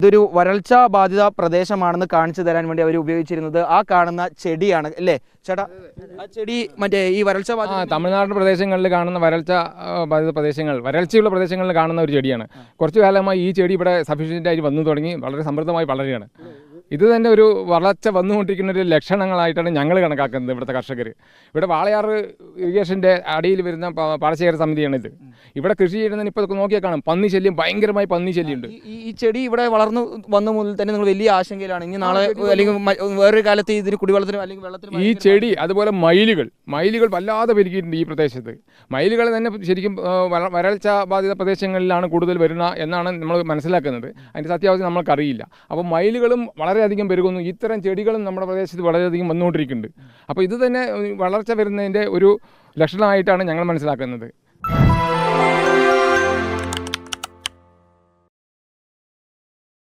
ഇതൊരു വരൾച്ച ബാധിത പ്രദേശമാണെന്ന് കാണിച്ചു തരാൻ വേണ്ടി അവർ ഉപയോഗിച്ചിരുന്നത് ആ കാണുന്ന ചെടിയാണ് അല്ലേ? ചേട്ടാ ആ ചെടി മറ്റേ ഈ വരൾച്ച ബാധിത തമിഴ്നാട് പ്രദേശങ്ങളിൽ കാണുന്ന വരൾച്ച ബാധിത പ്രദേശങ്ങൾ വരൾച്ചയുള്ള പ്രദേശങ്ങളിൽ കാണുന്ന ഒരു ചെടിയാണ്. കുറച്ചു കാലമായി ഈ ചെടി ഇവിടെ സഫീഷ്യന്റ് ആയി വന്നു തുടങ്ങി വളരെ സമൃദ്ധമായി വളരുകയാണ്. ഇത് തന്നെ ഒരു വളർച്ച വന്നുകൊണ്ടിരിക്കുന്ന ഒരു ലക്ഷണങ്ങളായിട്ടാണ് ഞങ്ങൾ കണക്കാക്കുന്നത് ഇവിടുത്തെ കർഷകർ. ഇവിടെ വാളയാറ് ഇറിഗേഷന്റെ അടിയിൽ വരുന്ന പാടശേഖര സമിതിയാണിത്. ഇവിടെ കൃഷി ചെയ്യുന്നതിന് ഇപ്പോൾ നോക്കിയാൽ കാണും. പന്നി ശല്യം ഭയങ്കരമായി പന്നി ശല്യമുണ്ട്. ഈ- ചെടി ഇവിടെ വളർന്നു വന്ന മുതൽ തന്നെ നിങ്ങൾ വലിയ ആശങ്കയിലാണ്. ഇനി നാളെ അല്ലെങ്കിൽ വേറൊരു കാലത്ത് ഇതിന് കുടിവെള്ളത്തിനും അല്ലെങ്കിൽ വെള്ളത്തിനും ഈ ചെടി അതുപോലെ മയിലുകൾ മയിലുകൾ വല്ലാതെ പെരുകിയിട്ടുണ്ട് ഈ പ്രദേശത്ത്. മയിലുകൾ തന്നെ ശരിക്കും വരൾച്ച ബാധിത പ്രദേശങ്ങളിലാണ് കൂടുതൽ വരുന്ന എന്നാണ് നമ്മൾ മനസ്സിലാക്കുന്നത്. അതിന്റെ സത്യാവസ്ഥ നമ്മൾക്കറിയില്ല. അപ്പോൾ മയിലുകളും വളരെയധികം പെരുകുന്നു. ഇത്തരം ചെടികളും നമ്മുടെ പ്രദേശത്ത് വളരെയധികം വന്നുകൊണ്ടിരിക്കുന്നുണ്ട്. അപ്പോൾ ഇത് തന്നെ വളർച്ച വരുന്നതിന്റെ ഒരു ലക്ഷണമായിട്ടാണ് ഞങ്ങൾ മനസ്സിലാക്കുന്നത്.